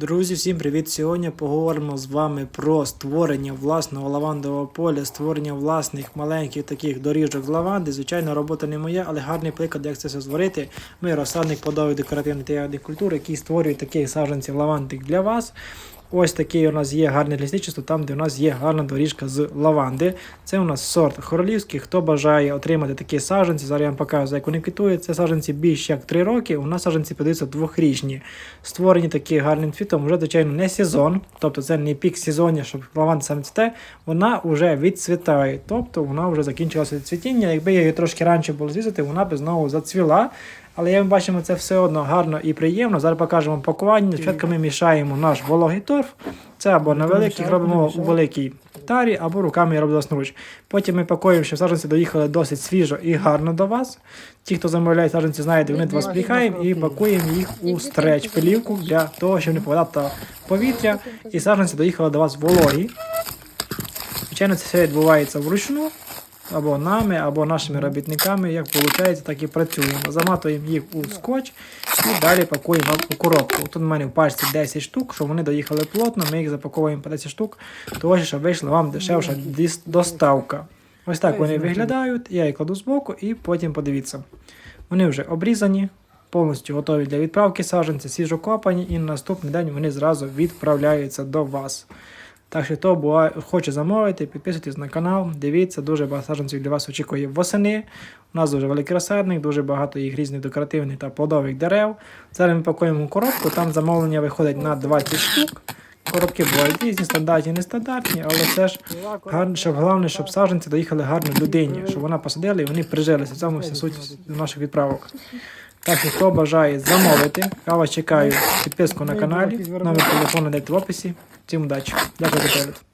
Друзі, всім привіт! Сьогодні поговоримо з вами про створення власного лавандового поля, створення власних маленьких таких доріжок з лаванди. Звичайно, робота не моя, але гарний приклад, як це все створити. Ми розсадник плодових декоративних та ягодних культур, який створює таких саджанців лаванди для вас. Ось такий у нас є гарне лісничество, там, де у нас є гарна доріжка з лаванди. Це у нас сорт королівський. Хто бажає отримати такі саджанці, зараз я вам покажу, як вони квітують. Це саджанці більш як 3 роки. У нас саджанці подаються двохрічні. Створені такі гарним цвітом, вже, звичайно, не сезон, тобто це не пік сезоння, щоб лаванда саме цвіте, вона вже відцвітає. Тобто вона вже закінчилася цвітіння. Якби її трошки раніше було зрізати, вона б знову зацвіла. Але як ми бачимо, це все одно гарно і приємно. Зараз покажемо пакування. Спочатку ми мішаємо наш вологий торф. Це або на великих робимо у великій тарі, або руками робимо власноруч. Потім ми пакуємо, щоб саджанці доїхали досить свіжо і гарно до вас. Ті, хто замовляє саджанці, знаєте, вони до вас приїхаємо і пакуємо їх у стреч пилівку для того, щоб не попадати повітря. І саджанці доїхали до вас вологі. Звичайно, це все відбувається вручну. Або нами, або нашими робітниками, як виходить, так і працюємо. Заматуємо їх у скотч і далі пакуємо у коробку. Тут в мене в пачці 10 штук, щоб вони доїхали плотно, ми їх запаковуємо по 10 штук, того щоб вийшла вам дешевша доставка. Ось так вони виглядають, я їх кладу збоку і потім подивіться. Вони вже обрізані, повністю готові для відправки саджанці, свіжокопані, і на наступний день вони зразу відправляються до вас. Так що хто буває, хоче замовити, підписуйтесь на канал, дивіться, дуже багато саджанців для вас очікує восени. У нас дуже великий розсадник, дуже багато їх різних декоративних та плодових дерев. Зараз ми пакуємо коробку, там замовлення виходить на 20 штук. Коробки бувають різні, стандартні, нестандартні, але це ж гарно, щоб головне, щоб саджанці доїхали гарно людині, щоб вона посадила і вони прижилися. В вся суть наших відправок. Так що хто бажає замовити, я вас чекаю підписку на каналі, номер телефону дайте в описі. Всім удачі. Дякую за перегляд.